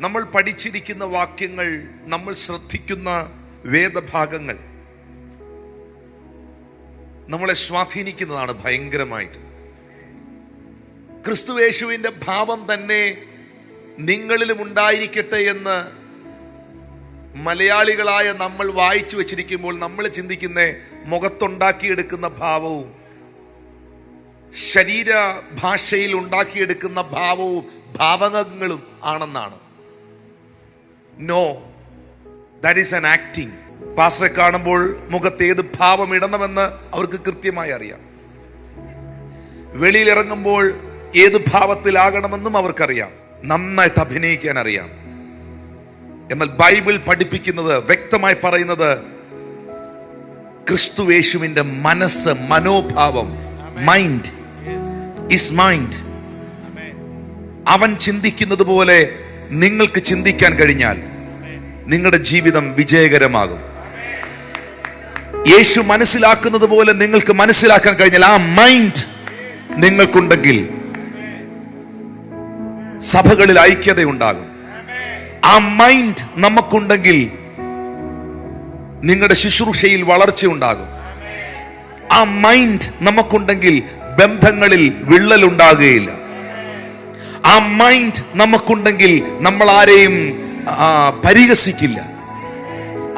നമ്മൾ പഠിച്ചിരിക്കുന്ന വാക്യങ്ങൾ നമ്മൾ ശ്രദ്ധിക്കുന്ന വേദഭാഗങ്ങൾ നമ്മളെ സ്വാധീനിക്കുന്നതാണ് ഭയങ്കരമായിട്ട്. ക്രിസ്തുവേശുവിന്റെ ഭാവം തന്നെ നിങ്ങളിലും ഉണ്ടായിരിക്കട്ടെ എന്ന് മലയാളികളായ നമ്മൾ വായിച്ചു വെച്ചിരിക്കുമ്പോൾ നമ്മൾ ചിന്തിക്കുന്ന മുഖത്തുണ്ടാക്കിയെടുക്കുന്ന ഭാവവും ശരീര ഭാഷയിൽ ഉണ്ടാക്കിയെടുക്കുന്ന ഭാവവും ഭാവങ്ങളും ആണെന്നാണ്. No that is an acting പാസ്റ്ററെ കാണുമ്പോൾ മുഖത്ത് ഏത് ഭാവം ഇടണമെന്ന് അവർക്ക് കൃത്യമായി അറിയാം. വെളിയിലിറങ്ങുമ്പോൾ ഏത് ഭാവത്തിലാകണമെന്നും അവർക്കറിയാം. നന്നായിട്ട് അഭിനയിക്കാൻ അറിയാം. എന്നാൽ ബൈബിൾ പഠിപ്പിക്കുന്നത് വ്യക്തമായി പറയുന്നത് ക്രിസ്തുവേശുവിന്റെ മനസ്സ് മനോഭാവം മൈൻഡ് ഇസ് മൈൻഡ് അവൻ ചിന്തിക്കുന്നത് പോലെ നിങ്ങൾക്ക് ചിന്തിക്കാൻ കഴിഞ്ഞാൽ നിങ്ങളുടെ ജീവിതം വിജയകരമാകും. യേശു മനസ്സിലാക്കുന്നത് പോലെ നിങ്ങൾക്ക് മനസ്സിലാക്കാൻ കഴിഞ്ഞാൽ ആ മൈൻഡ് നിങ്ങൾക്കുണ്ടെങ്കിൽ സഭകളിൽ ഐക്യതയുണ്ടാകും. ആ മൈൻഡ് നമുക്കുണ്ടെങ്കിൽ നിങ്ങളുടെ ശുശ്രൂഷയിൽ വളർച്ച ഉണ്ടാകും ആ മൈൻഡ് നമുക്കുണ്ടെങ്കിൽ ബന്ധങ്ങളിൽ വിള്ളൽ ഉണ്ടാകുകയില്ല ആ മൈൻഡ് നമുക്കുണ്ടെങ്കിൽ നമ്മൾ ആരെയും പരിഹസിക്കില്ല.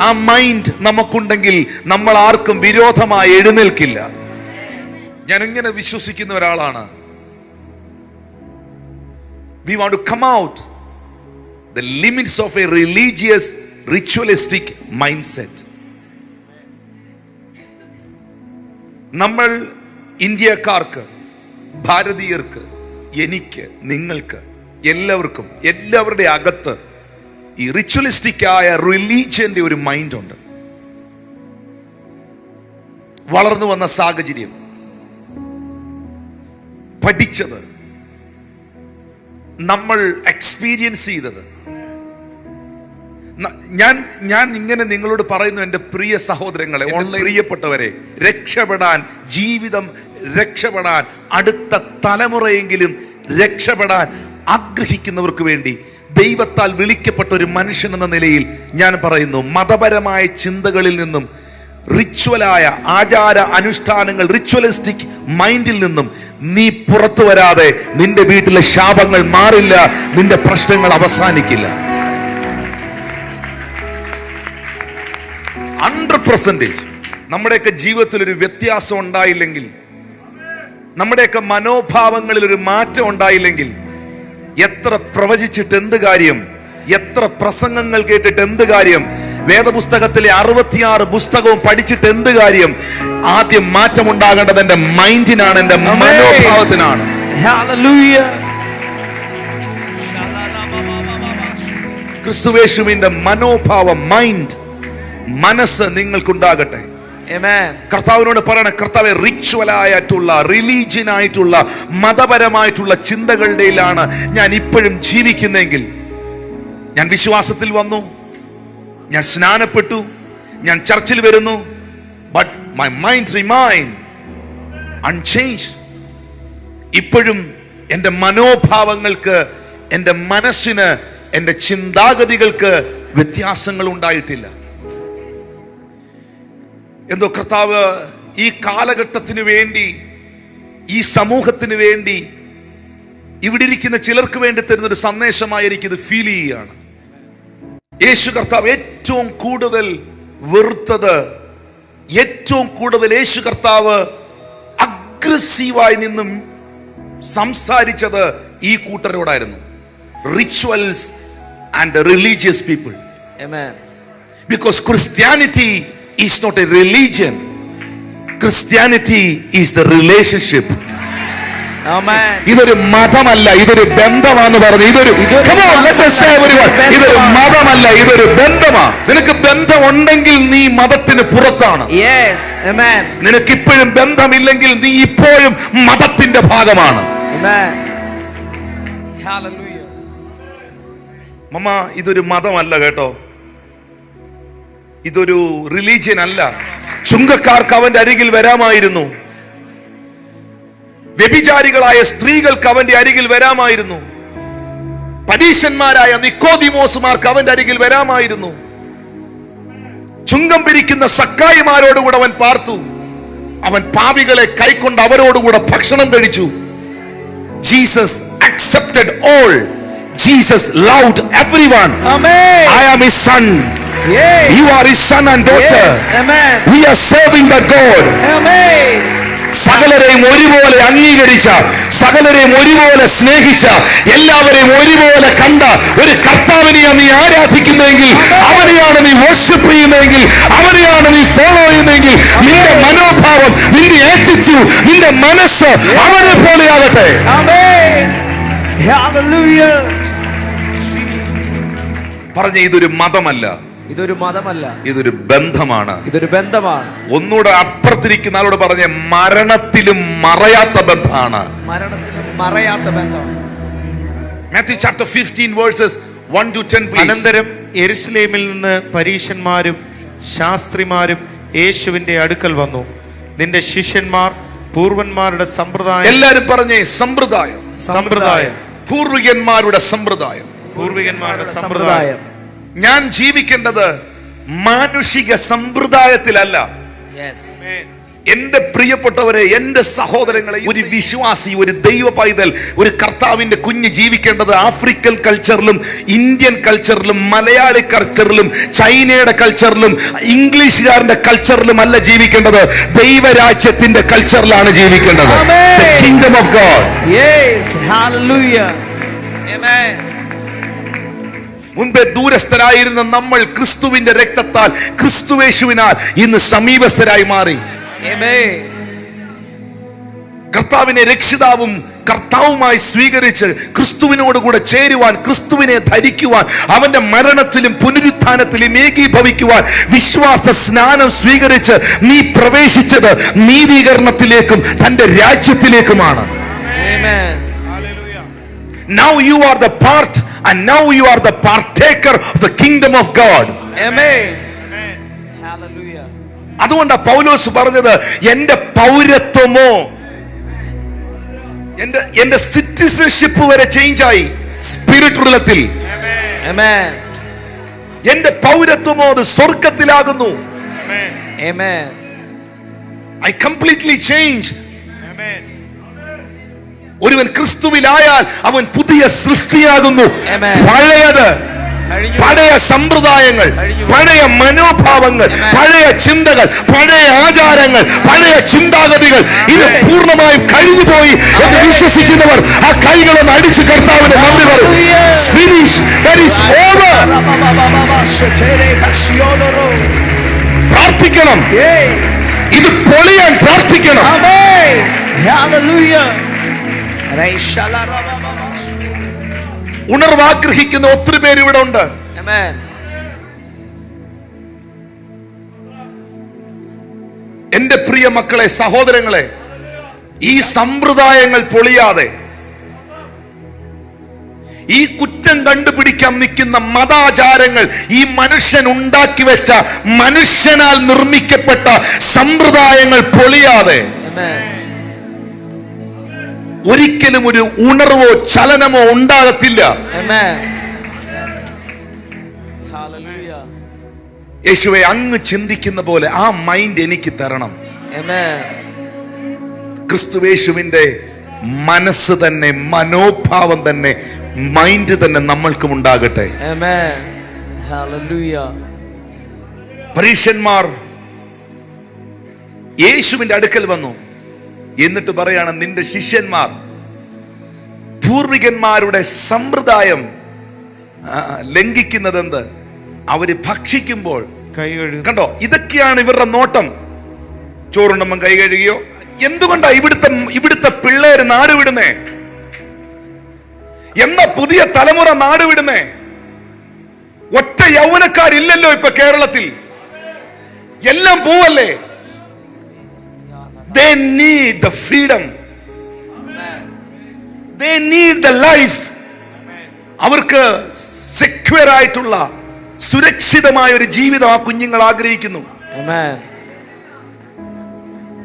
ആ മൈൻഡ് നമുക്കുണ്ടെങ്കിൽ നമ്മൾ ആർക്കും വിരോധമായി എഴുന്നേൽക്കില്ല. ഞാൻ എങ്ങനെ വിശ്വസിക്കുന്ന ഒരാളാണ്. We want to come out the limits of a religious ritualistic mind set നമ്മൾ ഇന്ത്യക്കാർക്ക് ഭാരതീയർക്ക് എനിക്ക് നിങ്ങൾക്ക് എല്ലാവർക്കും എല്ലാവരുടെ അകത്ത് ഈ റിച്വലിസ്റ്റിക് ആയ റിലീജിയന്റെ ഒരു മൈൻഡുണ്ട് വളർന്നു വന്ന സാഹചര്യം. പഠിച്ചത്. നമ്മൾ എക്സ്പീരിയൻസ് ചെയ്തത്. ഞാൻ ഞാൻ ഇങ്ങനെ നിങ്ങളോട് പറയുന്നു എന്റെ പ്രിയ സഹോദരങ്ങളെ ഓൺലൈൻ പ്രിയപ്പെട്ടവരെ രക്ഷപ്പെടാൻ ജീവിതം രക്ഷപ്പെടാൻ അടുത്ത തലമുറയെങ്കിലും രക്ഷപ്പെടാൻ ആഗ്രഹിക്കുന്നവർക്ക് വേണ്ടി ദൈവത്താൽ വിളിക്കപ്പെട്ട ഒരു മനുഷ്യൻ എന്ന നിലയിൽ ഞാൻ പറയുന്നു മതപരമായ ചിന്തകളിൽ നിന്നും റിച്വലായ ആചാര അനുഷ്ഠാനങ്ങൾ റിച്വലിസ്റ്റിക് മൈൻഡിൽ നിന്നും നീ പുറത്തു വരാതെ നിന്റെ വീട്ടിലെ ശാപങ്ങൾ മാറില്ല നിന്റെ പ്രശ്നങ്ങൾ അവസാനിക്കില്ല. ഹൺഡ്രഡ് പെർസെന്റേജ് നമ്മുടെയൊക്കെ ജീവിതത്തിൽ ഒരു വ്യത്യാസം ഉണ്ടായില്ലെങ്കിൽ നമ്മുടെയൊക്കെ മനോഭാവങ്ങളിൽ ഒരു മാറ്റം ഉണ്ടായില്ലെങ്കിൽ എത്ര പ്രവചിച്ചിട്ട് എന്ത് കാര്യം? എത്ര പ്രസംഗങ്ങൾ കേട്ടിട്ട് എന്ത് കാര്യം? വേദപുസ്തകത്തിലെ അറുപത്തിയാറ് പുസ്തകവും പഠിച്ചിട്ട് എന്ത് കാര്യം? ആദ്യം മാറ്റം ഉണ്ടാകേണ്ടത് എന്റെ മൈൻഡിനാണ് എന്റെ മനോഭാവത്തിനാണ്. ക്രിസ്തുവേഷുവിന്റെ ക്രിസ്തുവേശുവിന്റെ മനോഭാവം മൈൻഡ് മനസ്സ് നിങ്ങൾക്കുണ്ടാകട്ടെ. കർത്താവിനോട് പറയണ കർത്താവ് റിച്വലായിട്ടുള്ള റിലീജിയൻ ആയിട്ടുള്ള മതപരമായിട്ടുള്ള ചിന്തകളുടെയിലാണ് ഞാൻ ഇപ്പോഴും ജീവിക്കുന്നെങ്കിൽ ഞാൻ വിശ്വാസത്തിൽ വന്നു ഞാൻ സ്നാനപ്പെട്ടു ഞാൻ ചർച്ചിൽ വരുന്നു but my mind remain unchanged ഇപ്പോഴും എന്റെ മനോഭാവങ്ങൾക്ക് എന്റെ മനസ്സിന് എന്റെ ചിന്താഗതികൾക്ക് വ്യത്യാസങ്ങൾ ഉണ്ടായിട്ടില്ല. എന്തോ കർത്താവ് ഈ കാലഘട്ടത്തിന് വേണ്ടി ഈ സമൂഹത്തിന് വേണ്ടി ഇവിടെ ഇരിക്കുന്ന ചിലർക്ക് വേണ്ടി തരുന്ന ഒരു സന്ദേശമായി എനിക്കിത് ഫീൽ ചെയ്യുകയാണ്. യേശു കർത്താവ് ഏറ്റവും കൂടുതൽ വെറുത്തത് ഏറ്റവും കൂടുതൽ യേശു കർത്താവ് അഗ്രസീവായി നിന്നും സംസാരിച്ചത് ഈ കൂട്ടരോടായിരുന്നു. Rituals and religious people because Christianity is not a religion. Christianity is the relationship. ഇതൊരു മതമല്ല ഇതൊരു ബന്ധമാന്ന് പറഞ്ഞു ഇതൊരു ഇതൊരു മതമല്ല ഇതൊരു ബന്ധമാ നിനക്ക് ബന്ധം ഉണ്ടെങ്കിൽ നീ മതത്തിന് പുറത്താണ്. നിനക്ക് ഇപ്പോഴും ബന്ധമില്ലെങ്കിൽ നീ ഇപ്പോഴും മതത്തിന്റെ ഭാഗമാണ്. മമ്മ ഇതൊരു മതമല്ല കേട്ടോ ഇതൊരു റിലീജിയൻ അല്ല. ചുങ്കക്കാർക്ക് അവന്റെ അരികിൽ വരാമായിരുന്നു. വ്യഭിചാരികളായ സ്ത്രീകൾക്ക് അവന്റെ അരികിൽ വരാമായിരുന്നു. പരീശന്മാരായ നിക്കോദിമോസുമാർക്ക് അവന്റെ അരികിൽ വരാമായിരുന്നു. ചുങ്കം പിരിക്കുന്ന സക്കായിമാരോടുകൂടെ അവൻ പാർത്തു. അവൻ പാപികളെ കൈക്കൊണ്ട് അവരോടുകൂടെ ഭക്ഷണം കഴിച്ചു. Jesus accepted all Jesus loved everyone I am his son Yes. You are his son and daughter. Yes. Amen. We are serving the God. Amen. സകലരെയും ഒരുപോലെ അംഗീകരിച്ച സകലരെയും ഒരുപോലെ സ്നേഹിച്ച എല്ലാവരെയും ഒരുപോലെ കണ്ട ഒരു കർത്താവിനെയാണ് നീ ആരാധിക്കുന്നതെങ്കിൽ അവനെയാണ് നീ വർഷിപ്പ് ചെയ്യുന്നതെങ്കിൽ അവനെയാണ് നീ ഫോളോ ചെയ്യുന്നതെങ്കിൽ നിന്റെ മനോഭാവം നിന്റെ ആറ്റിറ്റ്യൂഡ് നിന്റെ മനസ്സ് അവനെ പോലെയാകട്ടെ പറഞ്ഞ ഇതൊരു മതമല്ല ഇതൊരു മതമല്ല. ഇതൊരു ബന്ധമാണ്. ഇതൊരു ബന്ധമാണ്. ഒന്നുകൂടെ അപ്പുറത്തിരിക്കുന്ന ആളോട് പറഞ്ഞ മരണത്തിലും മറയാത്ത ബന്ധമാണ്. മരണത്തിലും മറയാത്ത ബന്ധമാണ്. Matthew chapter 15 verses 1 to 10 please അനന്തരം യെരുശലേമിൽ നിന്ന് പരീശന്മാരും ശാസ്ത്രിമാരും യേശുവിന്റെ അടുക്കൽ വന്നു. നിന്റെ ശിഷ്യന്മാർ പൂർവന്മാരുടെ സമ്പ്രദായം. എല്ലാരും പറഞ്ഞേ സമ്പ്രദായം. സമ്പ്രദായം. പൂർവികന്മാരുടെ സമ്പ്രദായം. പൂർവികന്മാരുടെ സമ്പ്രദായം. ഞാൻ ജീവിക്കേണ്ടത് മാനുഷിക സമ്പ്രദായത്തിലല്ല. യെസ് എന്റെ പ്രിയപ്പെട്ടവരെ എന്റെ സഹോദരങ്ങളെ ഒരു വിശ്വാസി ഒരു ദൈവ പൈതൽ ഒരു കർത്താവിന്റെ കുഞ്ഞ് ജീവിക്കേണ്ടത് ആഫ്രിക്കൻ കൾച്ചറിലും ഇന്ത്യൻ കൾച്ചറിലും മലയാളി കൾച്ചറിലും ചൈനയുടെ കൾച്ചറിലും ഇംഗ്ലീഷുകാരന്റെ കൾച്ചറിലും അല്ല ജീവിക്കേണ്ടത്. ദൈവരാജ്യത്തിന്റെ കൾച്ചറിലാണ് ജീവിക്കേണ്ടത്. Kingdom of God yes hallelujah amen മുൻപേ ദൂരസ്ഥരായിരുന്ന നമ്മൾ ക്രിസ്തുവിന്റെ രക്തത്താൽ ക്രിസ്തുവേശുവിനാൽ ഇന്ന് സമീപസ്ഥരായി മാറി. കർത്താവിനെ രക്ഷിതാവും കർത്താവുമായി സ്വീകരിച്ച് ക്രിസ്തുവിനോട് കൂടെ ചേരുവാൻ ക്രിസ്തുവിനെ ധരിക്കുവാൻ അവന്റെ മരണത്തിലും പുനരുത്ഥാനത്തിലും ഏകീഭവിക്കുവാൻ വിശ്വാസ സ്നാനം സ്വീകരിച്ച് നീ പ്രവേശിച്ചത് നീതീകരണത്തിലേക്കും തന്റെ രാജ്യത്തിലേക്കുമാണ്. Now you are the part and now you are the partaker of the kingdom of God Amen. Hallelujah. അതുകൊണ്ടാ പൗലോസ് പറഞ്ഞത് എന്റെ പൗരത്വമോ? എന്റെ എന്റെ സിറ്റിസൺഷിപ്പ് വരെ ചേഞ്ച് ആയി സ്പിരിറ്റ് ഉള്ളത്തിൽ. എന്റെ പൗരത്വമോ അത് സ്വർഗത്തിലാകുന്നു ഐ കംപ്ലീറ്റ്ലി ചേഞ്ച് ഒരുവൻ ക്രിസ്തുവിലായാൽ അവൻ പുതിയ സൃഷ്ടിയാകുന്നു. പഴയത് പഴയ സമ്പ്രദായങ്ങൾ പഴയ മനോഭാവങ്ങൾ പഴയ ചിന്തകൾ പഴയ ആചാരങ്ങൾ പഴയ ചിന്താഗതികൾ ഇത് പൂർണമായും പൂർണമായും കഴിഞ്ഞുപോയി എന്ന്. വിശ്വസിക്കുന്നവർ ആ കൈകളൊന്ന് അടിച്ചു കർത്താവിന് നന്ദി പറയും. ഫിനിഷ് പ്രാർത്ഥിക്കണം. ഇത് പൊളിയാൻ പ്രാർത്ഥിക്കണം. ഉണർവ് ആഗ്രഹിക്കുന്ന ഒത്തിരി പേര് ഇവിടെ ഉണ്ട്. എന്റെ പ്രിയ മക്കളെ സഹോദരങ്ങളെ ഈ സമ്പ്രദായങ്ങൾ പൊളിയാതെ ഈ കുറ്റം കണ്ടുപിടിക്കാൻ നിൽക്കുന്ന മതാചാരങ്ങൾ ഈ മനുഷ്യൻ ഉണ്ടാക്കി വെച്ച മനുഷ്യനാൽ നിർമ്മിക്കപ്പെട്ട സമ്പ്രദായങ്ങൾ പൊളിയാതെ ഒരിക്കലും ഒരു ഉണർവോ ചലനമോ ഉണ്ടാകത്തില്ല. യേശുവെ അങ്ങ് ചിന്തിക്കുന്ന പോലെ ആ മൈൻഡ് എനിക്ക് തരണം. ക്രിസ്തു ക്രിസ്തുവേശുവിന്റെ മനസ്സ് തന്നെ മനോഭാവം തന്നെ മൈൻഡ് തന്നെ നമ്മൾക്കും ഉണ്ടാകട്ടെ. പരീക്ഷന്മാർ യേശുവിന്റെ അടുക്കൽ വന്നു. എന്നിട്ട് പറയാണ് നിന്റെ ശിഷ്യന്മാർ പൂർവികന്മാരുടെ സമ്പ്രദായം ലംഘിക്കുന്നത് എന്ത് അവർ ഭക്ഷിക്കുമ്പോൾ കൈ കണ്ടോ? ഇതൊക്കെയാണ് ഇവരുടെ നോട്ടം. ചോറുണ്ടമ്മൻ കൈ കഴുകിയോ? എന്തുകൊണ്ടാ ഇവിടുത്തെ ഇവിടുത്തെ പിള്ളേര് നാട് വിടുന്നേ? എന്ന പുതിയ തലമുറ നാട് വിടുന്നേ? ഒറ്റ യൗവനക്കാരില്ലല്ലോ ഇപ്പൊ കേരളത്തിൽ. എല്ലാം പോവല്ലേ? They need the freedom. They need the life. അവർക്ക് സെക്യൂർ ആയിട്ടുള്ള സുരക്ഷിതമായ ഒരു ജീവിതം ആ കുഞ്ഞുങ്ങൾ ആഗ്രഹിക്കുന്നു.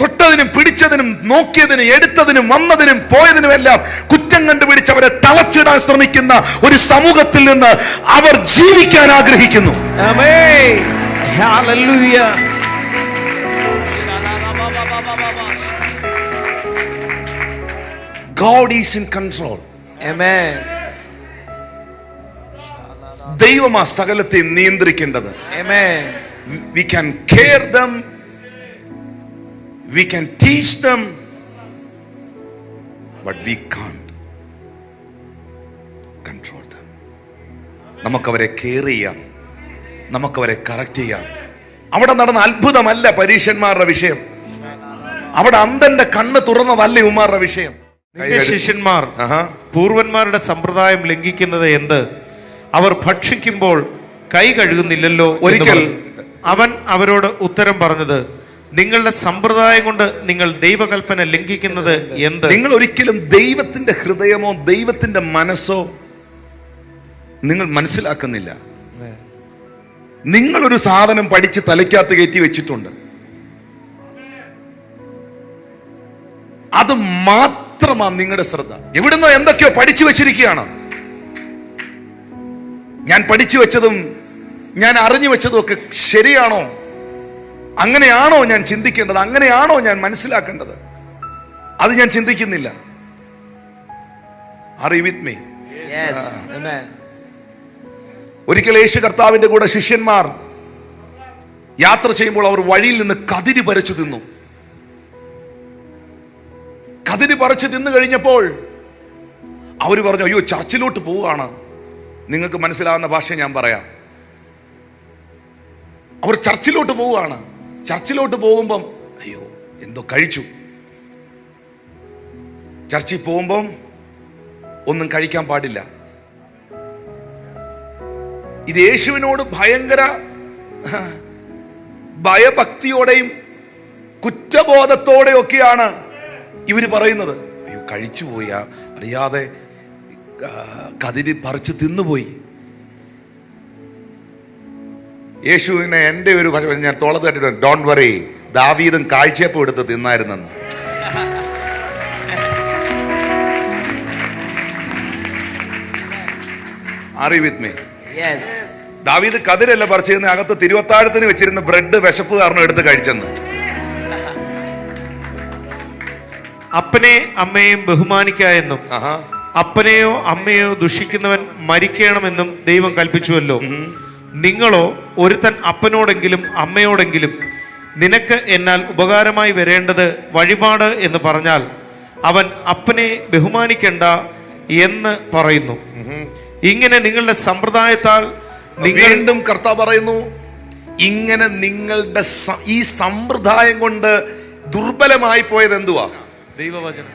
തൊട്ടതിനും പിടിച്ചതിനും നോക്കിയതിനും എടുത്തതിനും വന്നതിനും പോയതിനും എല്ലാം കുറ്റം കണ്ടുപിടിച്ച് അവരെ തളച്ചിടാൻ ശ്രമിക്കുന്ന ഒരു സമൂഹത്തിൽ നിന്ന് അവർ ജീവിക്കാൻ ആഗ്രഹിക്കുന്നു. God is in control Amen. ദൈവമാ സകലത്തെ നിയന്ത്രിക്കേണ്ടത്. We can care them we can teach them but we we can't control them. നമുക്കവരെ കെയർ ചെയ്യാം. നമുക്കവരെ കറക്റ്റ് ചെയ്യാം. അവിടെ നടന്ന അത്ഭുതമല്ല പരീക്ഷന്മാരുടെ വിഷയം. അവിടെ അന്തന്റെ കണ്ണ് തുറന്നതല്ല ഉമാരുടെ വിഷയം. നിന്റെ ശിഷ്യന്മാർ. പൂർവന്മാരുടെ സമ്പ്രദായം ലംഘിക്കുന്നത് എന്ത്? അവർ ഭക്ഷിക്കുമ്പോൾ കൈ കഴുകുന്നില്ലല്ലോ ഒരിക്കൽ അവൻ അവരോട് ഉത്തരം പറഞ്ഞത് നിങ്ങളുടെ സമ്പ്രദായം കൊണ്ട് നിങ്ങൾ ദൈവകൽപ്പന ലംഘിക്കുന്നത് എന്ത്? നിങ്ങൾ ഒരിക്കലും ദൈവത്തിന്റെ ഹൃദയമോ ദൈവത്തിന്റെ മനസ്സോ നിങ്ങൾ മനസ്സിലാക്കുന്നില്ല. നിങ്ങളൊരു സാധനം പഠിച്ച് തലയ്ക്കകത്ത് കയറ്റി വെച്ചിട്ടുണ്ട്. അത് മാത്രമാണ് നിങ്ങളുടെ ശ്രദ്ധ. എവിടുന്നോ എന്തൊക്കെയോ പഠിച്ചു വെച്ചിരിക്കുകയാണ്. ഞാൻ പഠിച്ചു വെച്ചതും ഞാൻ അറിഞ്ഞു വെച്ചതും ഒക്കെ ശരിയാണോ? അങ്ങനെയാണോ ഞാൻ ചിന്തിക്കേണ്ടത്? അങ്ങനെയാണോ ഞാൻ മനസ്സിലാക്കേണ്ടത്? അത് ഞാൻ ചിന്തിക്കുന്നില്ല. With me. ഒരിക്കൽ യേശു കർത്താവിന്റെ കൂടെ ശിഷ്യന്മാർ യാത്ര ചെയ്യുമ്പോൾ അവർ വഴിയിൽ നിന്ന് കതിരി പരച്ചു തിന്നു. കതിരി പറിച്ച് തിന്നു കഴിഞ്ഞപ്പോൾ അവർ പറഞ്ഞു അയ്യോ ചർച്ചിലോട്ട് പോവുകയാണ്. നിങ്ങൾക്ക് മനസ്സിലാവുന്ന ഭാഷ ഞാൻ പറയാം. അവർ ചർച്ചിലോട്ട് പോവുകയാണ്. ചർച്ചിലോട്ട് പോകുമ്പം അയ്യോ എന്തോ കഴിച്ചു. ചർച്ചിൽ പോകുമ്പം ഒന്നും കഴിക്കാൻ പാടില്ല. ഇത് യേശുവിനോട് ഭയങ്കര ഭയഭക്തിയോടെയും കുറ്റബോധത്തോടെയൊക്കെയാണ് ഇവർ പറയുന്നത് അയ്യോ കഴിച്ചു പോയി അറിയാതെ കതിരി പറിച്ച് തിന്നുപോയി. യേശുവിനെ എന്റെ ഒരു ഭാഷ ഞാൻ തോളത്ത് ഡോണ്ട് വറി ദാവീദും കാഴ്ചയപ്പം എടുത്ത് തിന്നായിരുന്നെന്ന്. മീ. ദാവീദ് കതിരല്ല പറിച്ചിരുന്ന അകത്ത് തിരുവത്താഴത്തിന് വെച്ചിരുന്ന ബ്രെഡ് വിശപ്പ് കാരണം എടുത്ത് കഴിച്ചെന്ന്. അപ്പനെ അമ്മയെയും ബഹുമാനിക്ക എന്നും അപ്പനെയോ അമ്മയോ ദുഷിക്കുന്നവൻ മരിക്കണമെന്നും ദൈവം കൽപ്പിച്ചുവല്ലോ. നിങ്ങളോ ഒരുത്തൻ അപ്പനോടെങ്കിലും അമ്മയോടെങ്കിലും നിനക്ക് എന്നാൽ ഉപകാരമായി വരേണ്ടത് വഴിപാട് എന്ന് പറഞ്ഞാൽ അവൻ അപ്പനെ ബഹുമാനിക്കണ്ട എന്ന് പറയുന്നു. ഇങ്ങനെ നിങ്ങളുടെ സമ്പ്രദായത്താൽ വീണ്ടും കർത്താവ് പറയുന്നു ഇങ്ങനെ നിങ്ങളുടെ ഈ സമ്പ്രദായം കൊണ്ട് ദുർബലമായി പോയത് എന്തുവാ? ദൈവവചനം.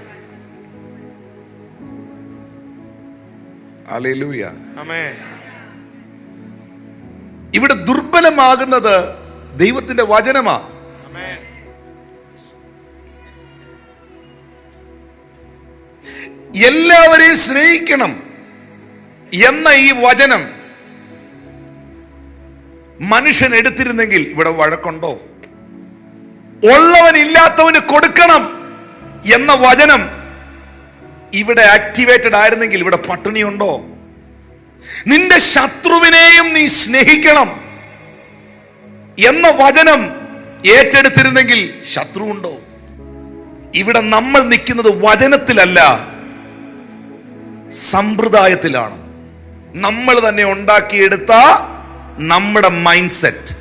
ഇവിടെ ദുർബലമാകുന്നത് ദൈവത്തിന്റെ വചനമാ. എല്ലാവരെയും സ്നേഹിക്കണം എന്ന ഈ വചനം മനുഷ്യൻ എടുത്തിരുന്നെങ്കിൽ ഇവിടെ വഴക്കുണ്ടോ? ഉള്ളവൻ ഇല്ലാത്തവന് കൊടുക്കണം. എന്ന വചനം ഇവിടെ ആക്ടിവേറ്റഡ് ആയിരുന്നെങ്കിൽ ഇവിടെ പട്ടിണിയുണ്ടോ? നിന്റെ ശത്രുവിനെയും നീ സ്നേഹിക്കണം എന്ന വചനം ഏറ്റെടുത്തിരുന്നെങ്കിൽ ശത്രു ഉണ്ടോ ഇവിടെ നമ്മൾ നിൽക്കുന്നത് വചനത്തിലല്ല സമ്പ്രദായത്തിലാണ്. നമ്മൾ തന്നെ ഉണ്ടാക്കിയെടുത്ത നമ്മുടെ മൈൻഡ് സെറ്റ്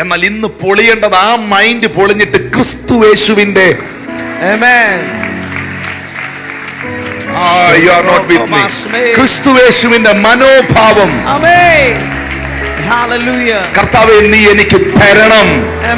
എന്നാൽ ഇന്ന് പൊളിയേണ്ടത് ആ മൈൻഡ് പൊളിഞ്ഞിട്ട് ക്രിസ്തുവേശുവിന്റെ Amen. ക്രിസ്തുവേശുവിന്റെ മനോഭാവം Amen. Hallelujah. കർത്താവെ നീ എനിക്ക് തരണം